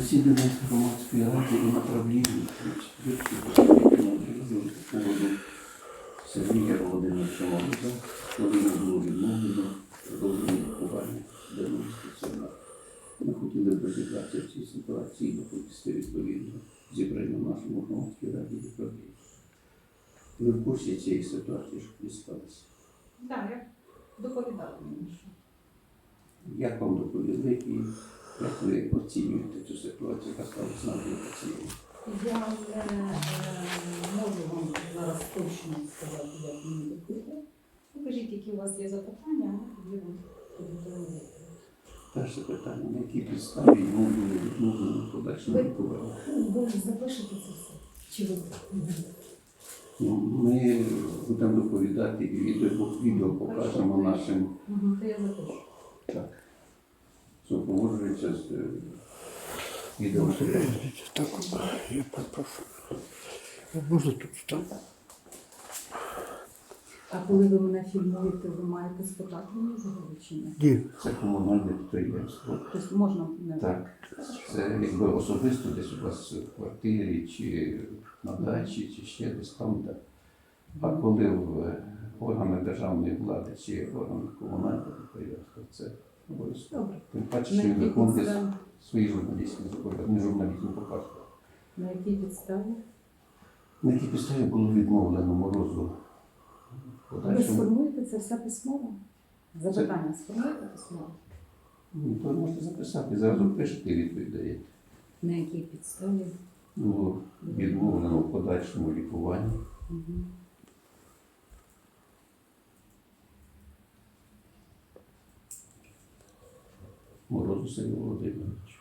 Засідання громадської ради і направління поводу Сергія Володимировича Мороза, йому було відмовлено продовження лікування даного стаціонару. Ми хотіли б розібратися в цій ситуації і доповісти відповідно зібрання в нашому громадській раді і управлінні. Ви в курсі цієї ситуації, що дісталося? Так, я доповідала мені. що. Як вам доповіли і як ви оцінюєте цю ситуацію, яка сталася на пацієнта? Я не е, можу вам зараз точно сказати, як мені доповіли. Покажіть, які у вас є запитання, а тоді вам підготуємо. Перше питання, на якій підставі йому було відмовлено подальшому Ви- лікуванні? Ви запишете це все? Чи ви? Ну, Ми будемо доповідати і відео, відео покажемо нашим Угу, то я запишу. так, супроводжуючи з е. Так, я попрошу. Можна тут стати? А коли ви мене фільмуєте, ви маєте спитати взагалі чи ні? Ні. Це комунальне підприємство. Тобто можна не Так, це якби особисто десь у вас в квартирі, чи на дачі, чи ще десь там. Так. А коли в е, органах державної влади чи органах комунального підприємства, це обов'язково. Добре. Тим паче, що він якій виконує підставі? свої журналістські зобов'язання, не журналістські показує. На якій підставі? На якій підставі було відмовлено морозу в Ви подальшому. сформуєте це все письмово? Запитання сформуєте письмово? Ну, то можете записати, зразу пишете і відповідь даєте. На якій підставі? Було відмовлено в подальшому лікуванні. Мгм. Морозу Сергію Володимировичу.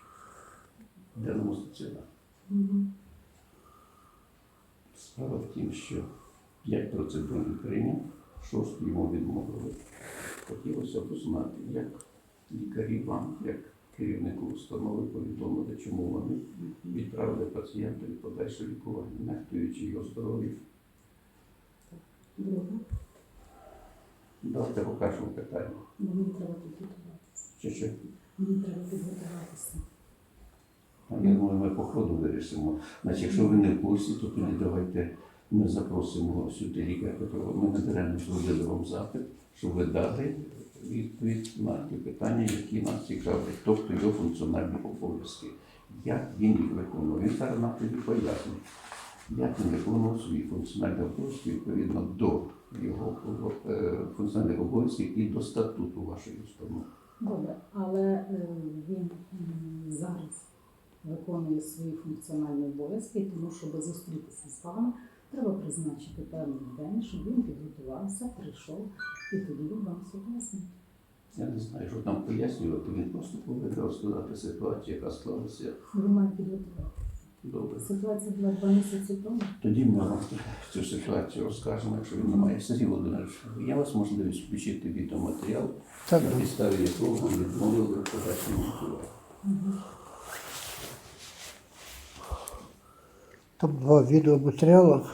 Денному стаціонарі. Справа в тім, що п'ять процедур він прийняв, шосту йому відмовили. Хотілося б знати, як лікарі вам, як керівнику установи повідомили, чому вони відправили пацієнта від подальше лікування, нехтуючи його здоров'я. Давайте покажемо питання. Мені треба підготуватися. Чи що? Мені треба підготуватися. Я думаю, ми по ходу вирішимо. Значить, якщо ви не в курсі, то тоді давайте ми запросимо сюди лікаря Петрова. Ми надаремно зробили вам запит, щоб ви дали відповідь на ті питання, які нас цікавлять, тобто його функціональні обов'язки. Як він їх виконує? Він зараз нам тоді пояснить, як він виконував свої функціональні обов'язки відповідно до його е, функціональних обов'язків і до статуту вашої установи. Добре, але е, він зараз виконує свої функціональні обов'язки, тому щоб зустрітися з вами, треба призначити певний день, щоб він підготувався, прийшов, і тоді він вам все пояснить. Я не знаю, що там пояснювати. Він просто повинен розказати ситуацію, яка склалася. Ви маєте підготувати. Добре. Ситуація була два місяці тому. Тоді ми вам цю ситуацію розкажемо, якщо він немає. Сергій Володимирович, я вас можливість включити відеоматеріал, Так, на підставі якого вам відмовили в подальшому лікуванні. там два відеоматеріали.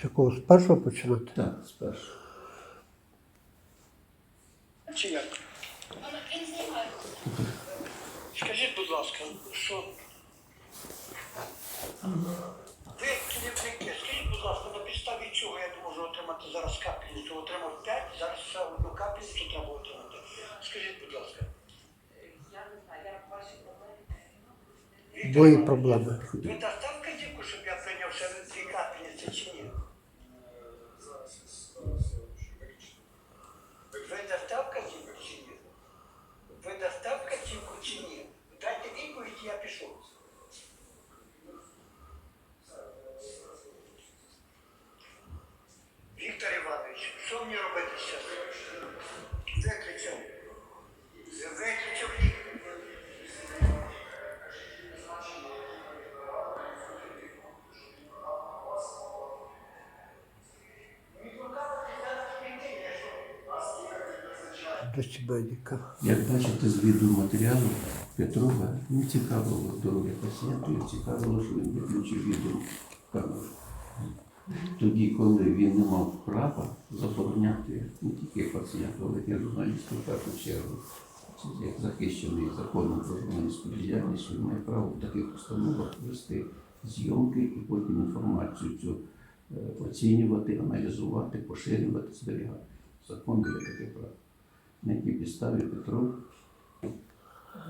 З якого з першого починати? Так, спершу. Чи як? Скажіть, будь ласка, що ви керівники, скажіть, будь ласка, на підставі чого я можу отримати зараз капельницю? Отримав 5, зараз ще одну капельницю треба отримати. Скажіть, будь ласка. я не знаю, Мої ваші проблеми. Ви дасте вказівку, щоб я прийняв ще дві капельниці чи ні? Ви дасте вказівку чи ні? Ви дасте вказівку чи ні? Дайте відповідь, і я пішов. Віктор Іванович, що мені робити зараз? Виключив. Виключив лікар. До сімейника. Як бачите з відеоматеріалу Петрова, не цікавило здоров'я пацієнта, цікавило, що він виключив відеокамеру. Тоді, коли він не мав права забороняти не тільки пацієнту, але й журналістів в першу чергу як захищений законом про журналістську діяльність, він має право в таких установах вести зйомки і потім інформацію цю е, оцінювати, аналізувати, поширювати, зберігати. Закон дає таке право. На якій підставі Петро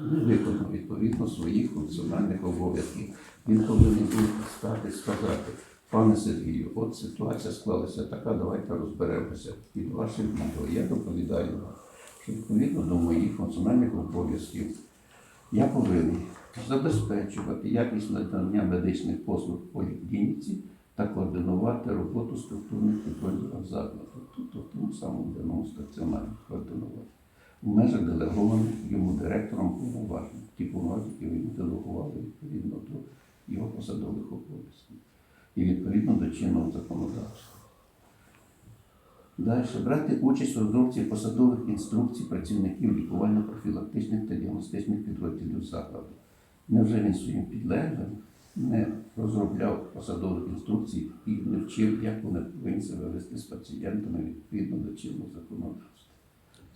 не виконав відповідно своїх функціональних обов'язків. Він повинен був стати сказати, пане Сергію, от ситуація склалася така, давайте розберемося під вашим відео. Я доповідаю вам, що відповідно до моїх функціональних обов'язків я повинен забезпечувати якість надання медичних послуг в поліклініці та координувати роботу структурних підрозділів закладу, тобто в тому самому денному стаціонарі координувати в межах делегованих йому директором повноважень, ті повноваження, які він делегували відповідно до його посадових обов'язків і відповідно до чинного законодавства. Далі брати участь у розробці посадових інструкцій працівників лікувально-профілактичних та діагностичних підрозділів закладу. Невже він своїм підлеглим не розробляв посадових інструкцій і не вчив, як вони повинні себе вести з пацієнтами відповідно до чинного законодавства?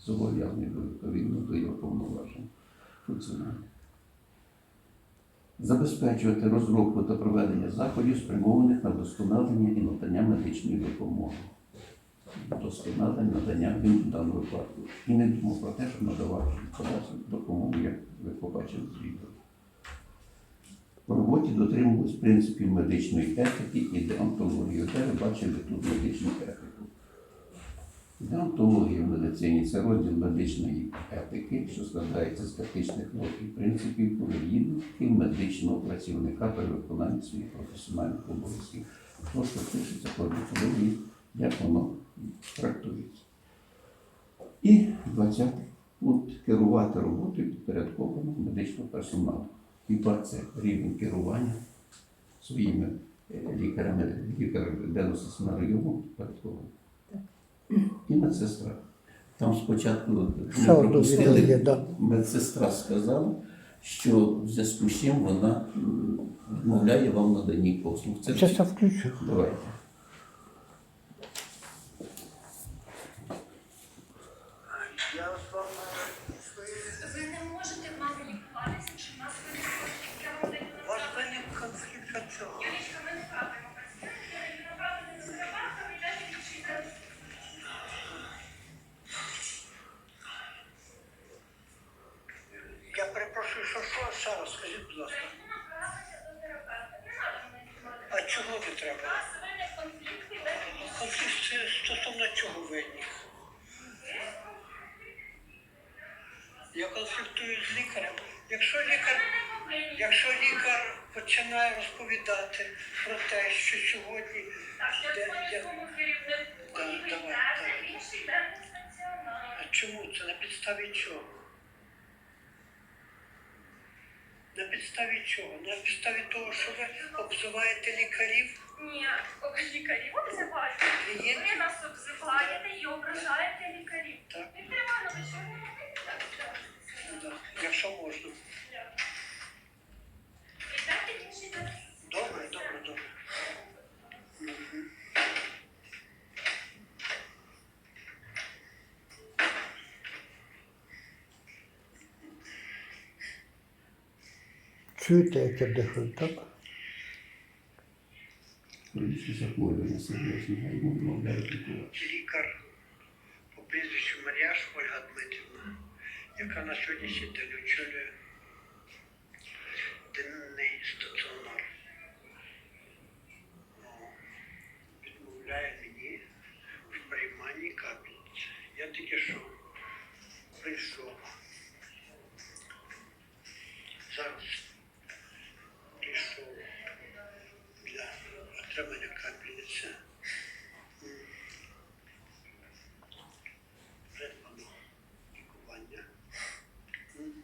Зобов'язаний відповідно до його повноважень функціональних. Забезпечувати розробку та проведення заходів, спрямованих на вдосконалення і надання медичної допомоги. Вдосконалення надання він в даному випадку. І не думав про те, щоб надавати допомогу, як ви побачили з відео. В роботі дотримувались принципів медичної етики і деонтології. Де ви бачили тут медичну етику? Деонтологія в медицині це розділ медичної етики, що складається з етичних норм і принципів поведінки медичного працівника при виконанні своїх професіональних обов'язків. То, що пишеться по деонтології, як воно трактується. І 20 пункт керувати роботою підпорядкованого медичного персоналу. Хіба це рівень керування своїми е, лікарями, лікарем денному підпорядкованим. І медсестра. Там спочатку ми пропустили, медсестра сказала, що в зв'язку з чим вона відмовляє вам наданні послуг. Це давайте. Що сьогодні Так, що міському керівнику ви давай, йдете інший денний стаціонар. А чому це на підставі чого? На підставі чого? На підставі того, що ви обзиваєте лікарів, Ні, лікарів клієнтів. Ви нас обзиваєте і ображаєте лікарів. Так. Віктор Іванович, ви не так Якщо можна. Йдете в інший денний Добре, добре, добре. Мгм. Чуєте, як я дихаю, так? Лікар по прізвищу Мар'яш Ольга Дмитрівна, яка на сьогоднішній день очолює денний стаціонар. Ну, відмовляє мені в прийманні капельниці. Я тільки що прийшов. Зараз прийшов для отримання капельниці. М. Придбано лікування. М.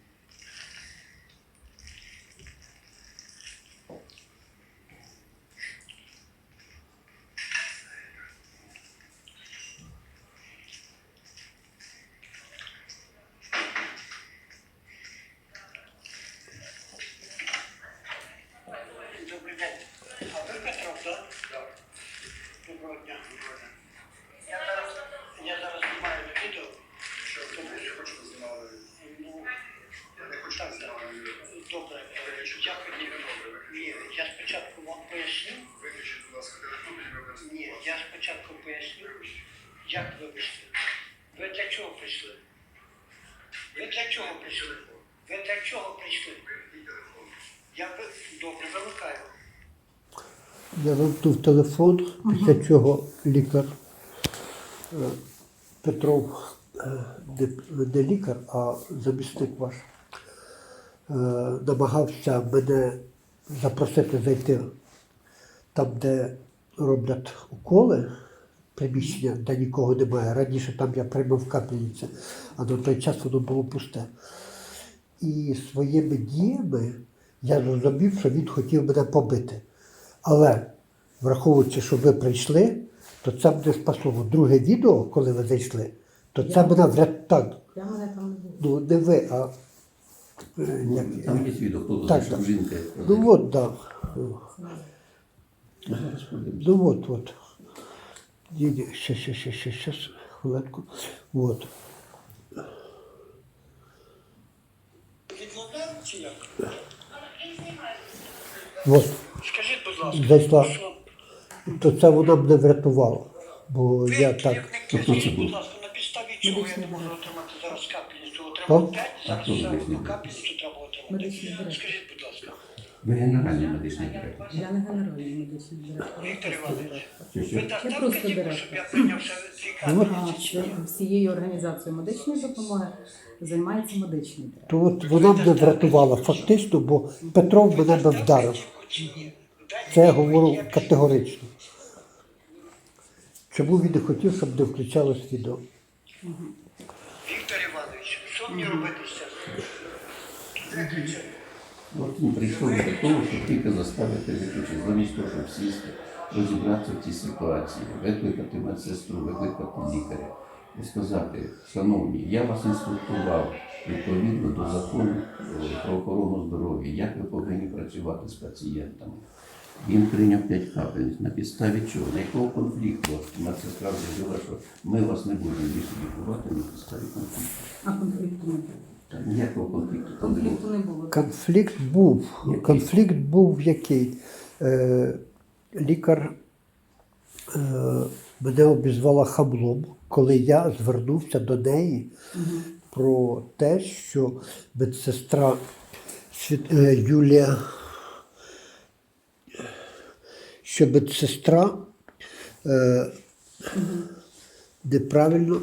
Як вибачте? Ви для чого прийшли? Ви для чого прийшли? Ви для чого прийшли? Я ви... добре замикаю. Я вимкнув телефон, після чого лікар е, Петров, е, не, не лікар, а замісник ваш, е, намагався мене запросити зайти там, де роблять уколи, приміщення, де нікого немає. Раніше там я приймав капельниці, а на той час воно було пусте. І своїми діями я зрозумів, що він хотів мене побити. Але враховуючи, що ви прийшли, то це мене спасло. Друге відео, коли ви зайшли, то це Я- мене врятувало. Так, Я мене там не було. ну не ви, а е, як- Там є відео, хто Так, так. жінка. Ну от, зараз подивимося. Ну от, от. Ні, ні, ще, ще, ще, ще, ще, хвилинку. От. Відмовляю чи як? От. Скажіть, будь ласка, Зайшла. що То це вона мене врятувала. Бо ви, я так. керівники, це ласка, на підставі чого я не можу отримати зараз капельницю? Отримав 5, зараз капельницю треба отримати. Скажіть, будь ласка, Ви генеральний медичний директор. Я не генеральний медичний директор, Віктор Іванович, ви дасте Я просто директор. щоб я прийняв ще дві А капельниці всією організацією медичної допомоги займається медичний директор. То от вона мене врятувала фактично, бо Петров мене би вдарив. Чи ні? Це я говорю категорично. Чому він не хотів, щоб не включалось відео? Віктор Іванович, що мені робити з цим? От він прийшов для того, щоб тільки заставити виключити, замість того, щоб сісти, розібратися в цій ситуації, викликати медсестру, викликати лікаря і сказати, шановні, я вас інструктував відповідно до закону про охорону здоров'я, як ви повинні працювати з пацієнтами. Він прийняв 5 капельниць. На підставі чого? На якого конфлікту? Медсестра заявила, що ми вас не будемо більше лікувати на підставі конфлікту. А конфлікту не було. Та ніякого конфлікту там не було. Конфлікту не було. Конфлікт був. Конфлікт був який? Е, лікар е, мене обізвала хаблом, коли я звернувся до неї про те, що медсестра е, Юлія, що медсестра е, неправильно.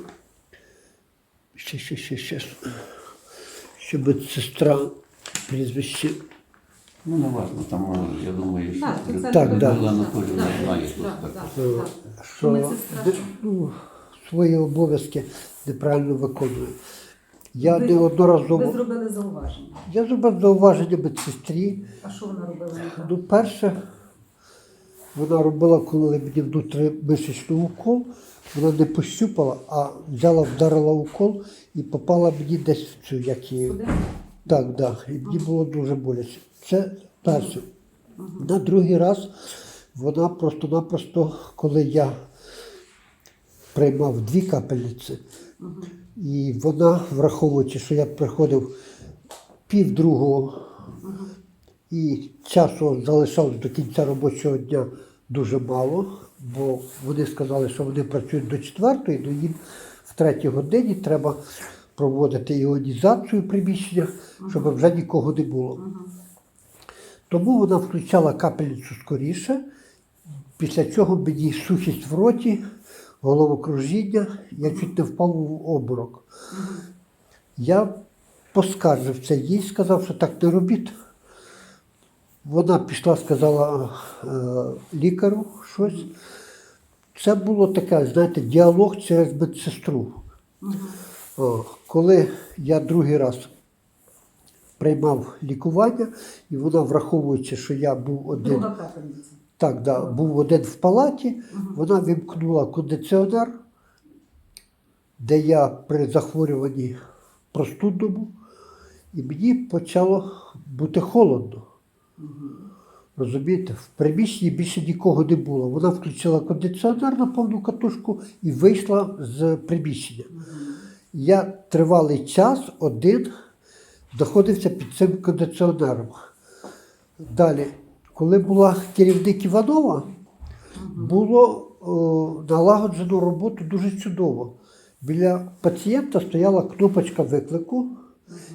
Ще, ще, ще, ще. Що медсестра прізвище. Ну, не важно, там, е, я думаю, що Так, це Так, да. Людмила Анатоліївна Так, знає, так, так, це так, такий. що де- ну, свої обов'язки неправильно виконує. Я Ви- неодноразово. Ви зробили зауваження. Я зробив зауваження медсестрі. А що вона робила не так? Ну, перше, вона робила, коли мені внутрімисячний укол, вона не пощупала, а взяла, вдарила укол і попала мені десь в цю, як її. Так, так. І мені було дуже боляче. Це перше. На другий раз вона просто-напросто, коли я приймав дві капельниці, і вона, враховуючи, що я приходив пів другого, і часу залишалось до кінця робочого дня дуже мало, бо вони сказали, що вони працюють до четвертої, ну їм в третій годині треба проводити іонізацію приміщення, щоб вже нікого не було. Тому вона включала капельницю скоріше, після чого мені сухість в роті, головокружіння, я чуть не впав в обморок. Я поскаржив це їй, сказав, що так не робіть. Вона пішла, сказала е, лікарю щось. Це було таке, знаєте, діалог через медсестру. О, коли я другий раз приймав лікування, і вона, враховуючи, що я був один, так, да, був один в палаті, вона вімкнула кондиціонер, де я при захворюванні простудному, і мені почало бути холодно. Розумієте, в приміщенні більше нікого не було. Вона включила кондиціонер на повну катушку і вийшла з приміщення. Я тривалий час один знаходився під цим кондиціонером. Далі, коли була керівник Іванова, було о, налагоджено роботу дуже чудово. Біля пацієнта стояла кнопочка виклику,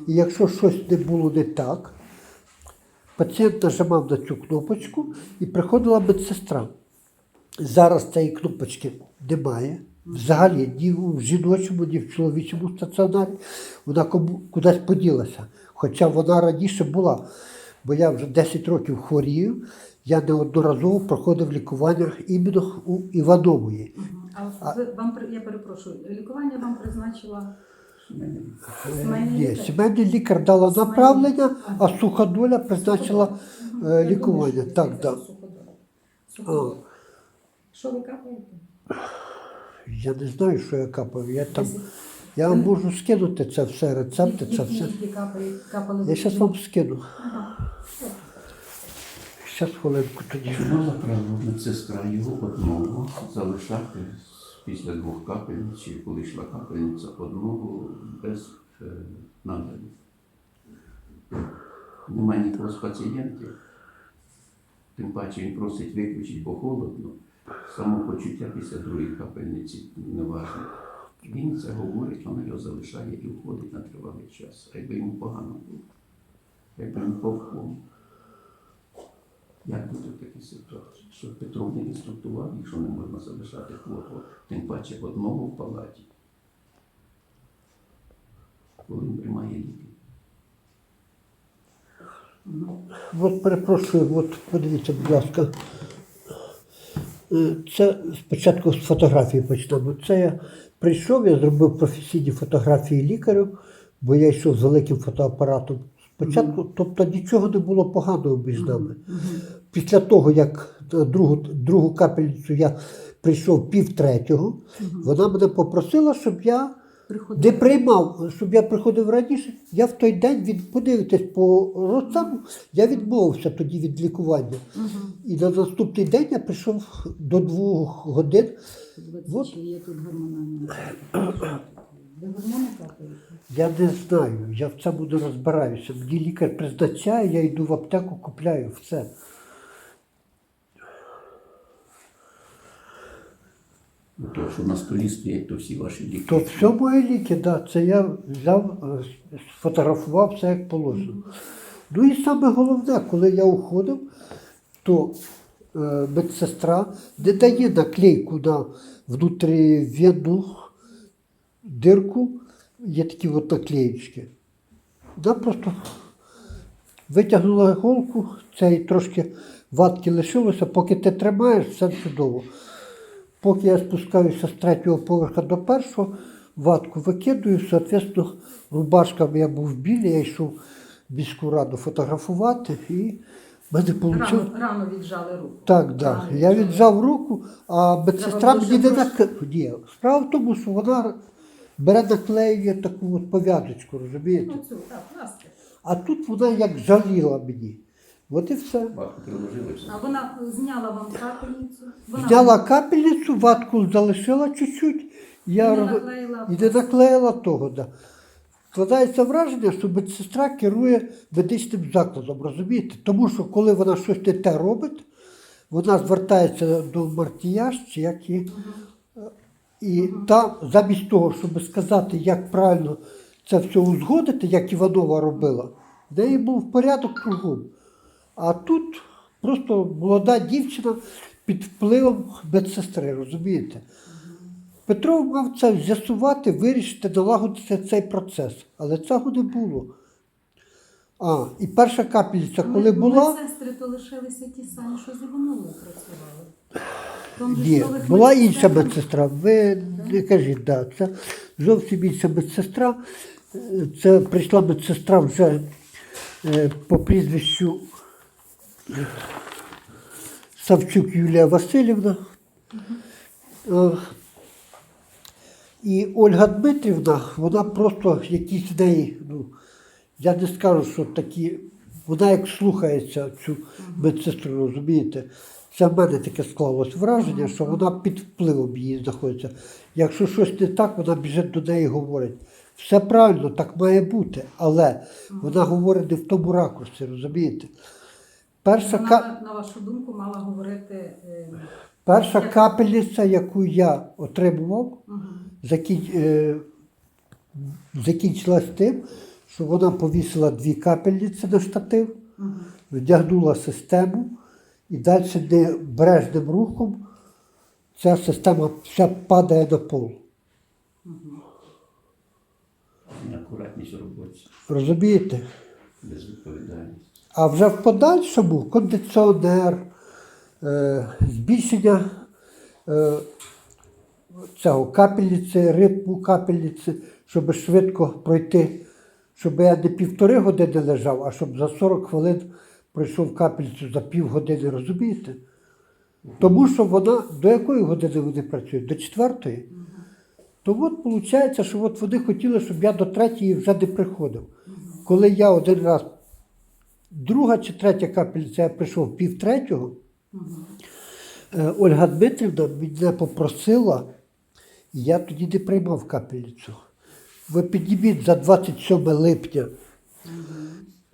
і якщо щось не було не так, пацієнт нажимав на цю кнопочку і приходила медсестра. Зараз цієї кнопочки немає. Взагалі ні в жіночому, ні в чоловічому стаціонарі. Вона кому- кудись поділася. Хоча вона раніше була, бо я вже 10 років хворію, я неодноразово проходив лікування іменно у Іванової. А ви, вам я перепрошую, лікування вам призначила Мене сімейний лікар? дала направлення, а суходоля призначила е, лікування. що Так. Суходоля. Що ви капаєте? Я не знаю, що я капав. Я там. Я вам можу скинути це все, рецепти, це все. які капали- капали Я зараз вам скину. Зараз хвилинку тоді. Мала медсестра його одного залишати після двох капельниць, чи коли йшла капельниця одного без е, нагляду? Немає нікого з пацієнтів. Тим паче він просить виключити, бо холодно. Самопочуття після другої капельниці неважно. Він це говорить, вона його залишає і уходить на тривалий час. А якби йому погано було, якби він повком. Як бути в такій ситуації? Щоб Петро не інструктував, якщо не можна залишати хворого, тим паче одного в палаті, коли він приймає ліки. От перепрошую, от подивіться, будь ласка. Е, Це спочатку з фотографії почнемо. Це я прийшов, я зробив професійні фотографії лікарю, бо я йшов з великим фотоапаратом. Спочатку, тобто нічого не було поганого між нами. Після того, як другу, другу капельницю я прийшов пів третього, вона мене попросила, щоб я Приходили. не приймав, щоб я приходив раніше. Я в той день від подивитись по розтаму, я відмовився тоді від лікування. І на наступний день я прийшов до двох годин. Вот. є тут гормональні. Я не знаю, я в цьому не розбираюся. Мені лікар призначає, я йду в аптеку, купляю все. Ну, То, що на столі стоять, то всі ваші ліки. То все мої ліки, да, це я взяв, е, сфотографував все як положено. Ну і саме головне, коли я уходив, то е, медсестра не дає наклейку на внутрівенну дирку, є такі от наклеєчки. Вона просто витягнула голку, цей трошки ватки лишилося, поки ти тримаєш, все чудово. Поки я спускаюся з третього поверха до першого, ватку викидаю, соответственно, рубашками я був білий, я йшов міську раду фотографувати і мене вийшло. Рано, рано віджали руку. Так, так. Рано Я віджав руку, а медсестра мені не дуже нак... Ні. Справа в тому, що вона бере наклеює таку от пов'язочку, розумієте? Ну, цю, так. А тут вона як жаліла мені. От і все. А вона зняла вам капельницю. Вона Зняла капельницю, ватку залишила чуть-чуть. Я І не роз- наклеїла і не наклеїла того. Да. Складається враження, що медсестра керує медичним закладом, розумієте? Тому що коли вона щось не те робить, вона звертається до Мартіяж, чи як її, і там, замість того, щоб сказати, як правильно це все узгодити, як Іванова робила, в неї був порядок кругом. А тут просто молода дівчина під впливом медсестри, розумієте? Петров мав це з'ясувати, вирішити, налагодити цей процес. Але цього не було. А, і перша капельниця, коли Ми- була, Медсестри то лишилися ті самі, що з Івановою працювали. Там же ні, нових була медсестер інша медсестра. Ви не кажіть, да, це зовсім інша медсестра. Е, Це прийшла медсестра вже е, по прізвищу Савчук Юлія Васильівна. Е, І Ольга Дмитрівна, вона просто якісь в неї, ну, я не скажу, що такі, вона як слухається цю медсестру, розумієте? Це в мене таке склалось враження, що вона під впливом її знаходиться. Якщо щось не так, вона біжить до неї і говорить. Все правильно, так має бути, але вона говорить не в тому ракурсі, розумієте? Перша Вона, на вашу думку, мала говорити е, Перша капельниця, яку я отримував, закін... е, закінчилась тим, що вона повісила дві капельниці на штатив, Мгм. вдягнула систему і далі небрежним рухом ця система вся падає на пол. Неакуратність у роботі, Розумієте? безвідповідальність. А вже в подальшому кондиціонер, е, збільшення е, цього капельниці, ритму капельниці, щоб швидко пройти, щоб я не півтори години лежав, а щоб за 40 хвилин пройшов капельницю за півгодини, розумієте? Тому що вона до якої години вони працюють? До четвертої. То от виходить, що от вони хотіли, щоб я до третьої вже не приходив. Коли я один раз друга чи третя капельниця, я прийшов пів третього, е, Ольга Дмитрівна мене попросила, я тоді не приймав капельницю. Ви підніміть за 27 липня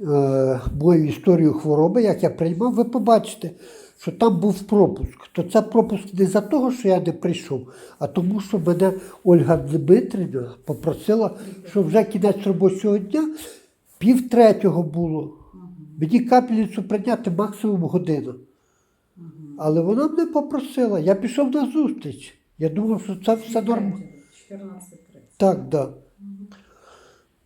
е, мою історію хвороби, як я приймав, ви побачите, що там був пропуск. То це пропуск не за того, що я не прийшов, а тому, що мене Ольга Дмитрівна попросила, що вже кінець робочого дня пів третього було. Мені капельницю прийняти максимум годину. Але вона мене попросила. Я пішов на зустріч. Я думав, що це все нормально. 14.30. Так, да.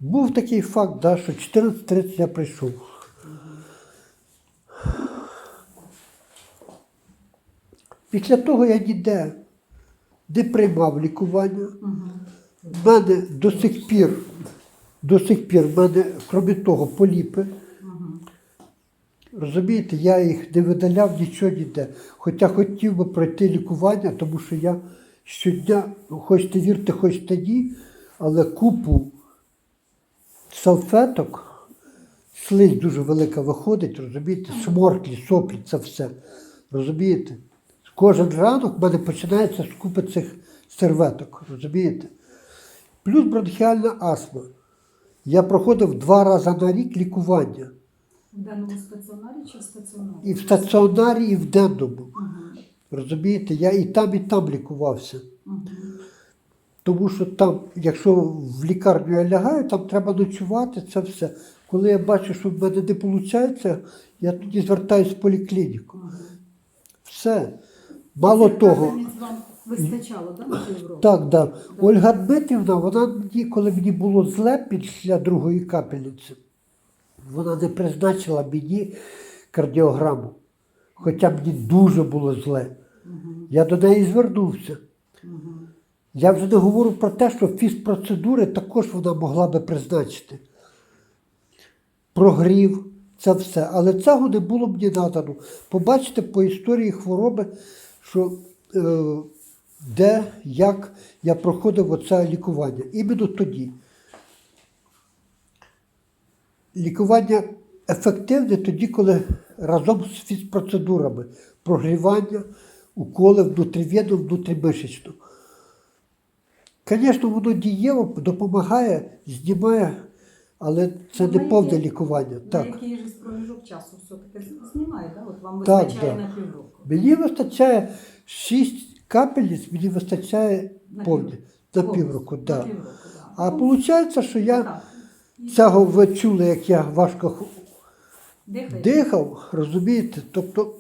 Був такий факт, да, що 14.30 я прийшов. Після того я ніде не приймав лікування. В мене до сих пір, до сих пір, в мене, крім того, поліпи. Розумієте, я їх не видаляв нічого ніде. Хоча хотів би пройти лікування, тому що я щодня, хочете вірте, хочете ні, але купу салфеток, слизь дуже велика виходить, розумієте, сморклі, соплі, це все. Розумієте? Кожен ранок в мене починається з купи цих серветок, розумієте? Плюс бронхіальна астма. Я проходив два рази на рік лікування. В денному стаціонарі чи в стаціонарі? І в стаціонарі, і в денному. Розумієте, я і там, і там лікувався. Тому що там, якщо в лікарню я лягаю, там треба ночувати, це все. Коли я бачу, що в мене не виходить, я тоді звертаюся в поліклініку. Все. Мало Цих того, вам вистачало, на півроку? так, да. Ольга Дмитрівна, вона коли мені було зле після другої капельниці, вона не призначила мені кардіограму. Хоча мені дуже було зле. Я до неї звернувся. Я вже не говорю про те, що фізпроцедури також вона могла би призначити. Прогрів, це все. Але цього не було мені надано. Побачите по історії хвороби, що е, де, як я проходив оце лікування. Іменно тоді. Лікування ефективне тоді, коли разом з фізпроцедурами прогрівання, уколи внутрівенно, внутрімишечно. Звісно, воно дієво допомагає, знімає, але це не повне лікування. На Так. який же проміжок часу все-таки знімає, да? От вам Так, вистачає да. на півроку. Мені вистачає 6 капельниць, мені вистачає На повні, на півроку. на півроку, да. А виходить, що я так. Цього ви чули, як я важко х- дихав, розумієте? Тобто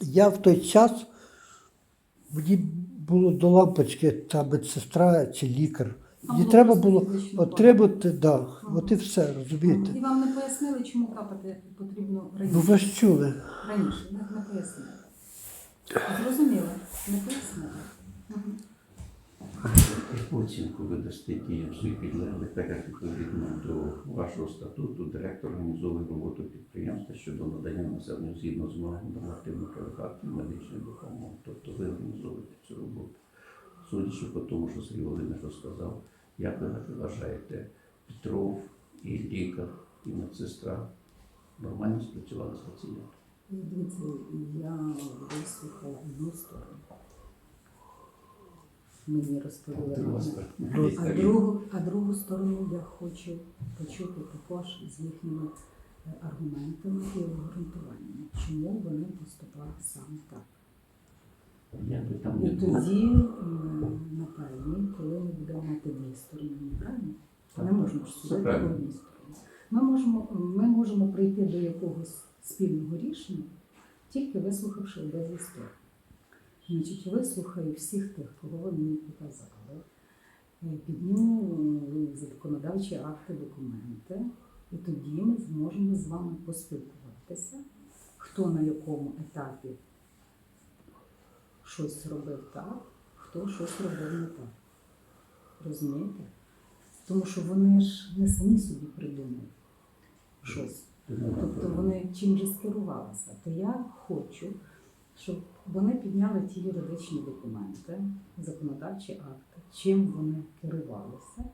я в той час, мені було до лампочки та медсестра чи лікар. А було треба просто було отримати, да, от і все, розумієте? І вам не пояснили, чому капати потрібно Ну раніше? ви ж чули. Раніше, не, не пояснили. Зрозуміло, не пояснили. Оцінку ви дасте діям своїх підлеглих, так як відповідно до вашого статуту директор організовує роботу підприємства щодо надання населенню згідно з вимогами нормативно-правових актів медичної допомоги. Тобто ви організовуєте цю роботу. Судячи по тому, що Сергій Володимирович розказав, як ви вважаєте, Петров і лікар, і медсестра нормально спрацювали з пацієнтом? Дивіться, я вислухала одну сторону. Мені розповіли Друга. А другу, а другу сторону я хочу почути також з їхніми е, аргументами і обґрунтуваннями, чому вони поступали саме так. Там І не тоді, м, напевно, коли ми будемо мати дві сторони, правильно? Не можемо ж судити правильно. одній стороні. Ми можемо, ми можемо прийти до якогось спільного рішення, тільки вислухавши обидві сторони. Значить, вислухаю всіх тих, кого ви мені показали. Е, Підніму е, законодавчі акти, документи, і тоді ми зможемо з вами поспілкуватися, хто на якому етапі щось робив так, хто щось робив не так. Розумієте? Тому що вони ж не самі собі придумали щось. Тобто вони чим же скерувалися. То я хочу, щоб вони підняли ті юридичні документи, законодавчі акти, чим вони керувалися.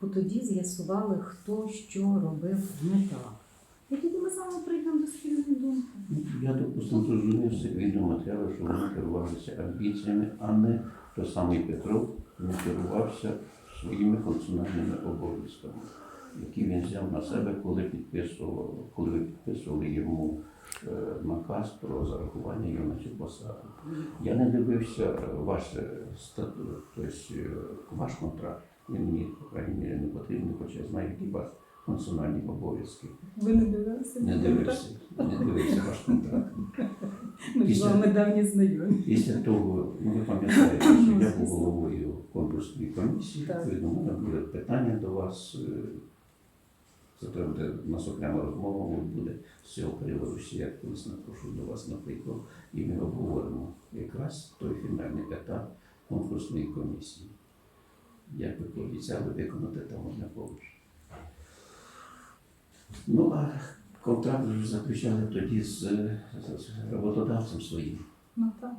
Бо тоді з'ясували, хто що робив не так. І тоді ми вами прийдемо до спільної думки. Я, допустимо, зрозумів з цих відеоматеріалів, що вони керувалися амбіціями, а не той самий Петров не керувався своїми функціональними обов'язками, які він взяв на себе, коли підписував, коли ви підписували йому е, наказ про зарахування його на цю посаду. Я не дивився ваш е, статут, тобто е, ваш контракт. Він мені, по крайній мірі, не потрібний, хоча я знаю, які вас функціональні обов'язки. Ви не дивилися? Не дивився, не дивився ваш контракт. Ми з вами давні знайомі. Після того, ну ви пам'ятаєте, що я був головою конкурсної комісії, мене були питання до вас. Це треба буде у нас окрема розмова буде з цього приводу, ще я колись напрошу до вас, на наприклад, і ми обговоримо якраз той фінальний етап конкурсної комісії. Як ви пообіцяли виконати там одне положення. Ну, а контракт вже заключали тоді з, з- з роботодавцем своїм. Ну так.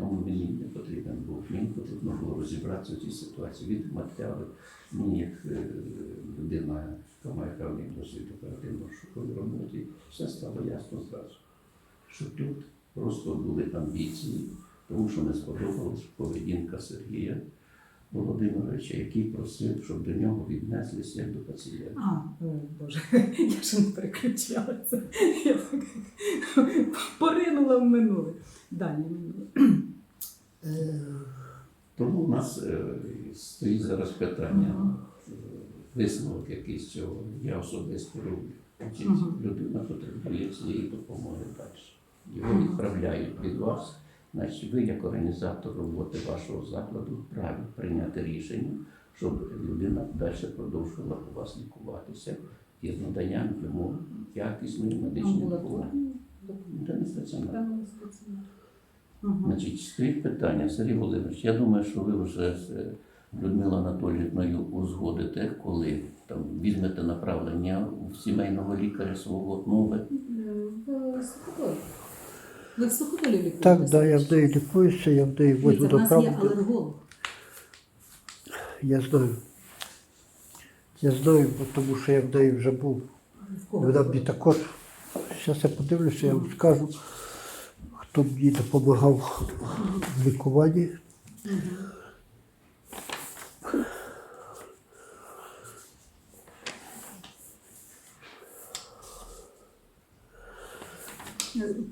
Тому мені не потрібен був. Мені потрібно було розібратися в цій ситуації. Від матеріали мені як е, людина, яка має певний досвід оперативно-шуковій роботі, все стало ясно зразу. Що тут просто були амбіції, тому що не сподобалась поведінка Сергія Володимировича, який просив, щоб до нього віднеслись як до пацієнта. А, Боже, я ще не переключалася. Я поринула в минуле. Далі минуле. Е, Тому у нас е, стоїть зараз питання, висновок якийсь цього. Я особисто роблю. Значить, людина потребує цієї допомоги далі. Його відправляють від вас. Значить, ви, як організатор роботи вашого закладу, вправі прийняти рішення, щоб людина далі продовжувала у вас лікуватися із наданням йому якісної медичної допомоги. Це не стаціонар. Мгм. Значить, стоїть питання, Сергій Володимирович, я думаю, що ви вже з е, Людмилою Анатоліївною узгодите, коли там візьмете направлення у сімейного лікаря свого нове. Е, Ви в Суходолі лікуєтеся? Так, да, я в неї лікуюся, я в неї возьму до в нас є правди. алерголог. Я знаю. Я знаю, бо тому що я в неї вже був. В кого? Вона мені також. Зараз я подивлюся, я вам скажу, хто мені допомагав в лікуванні.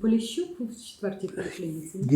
Поліщук в четвертій поліклініці.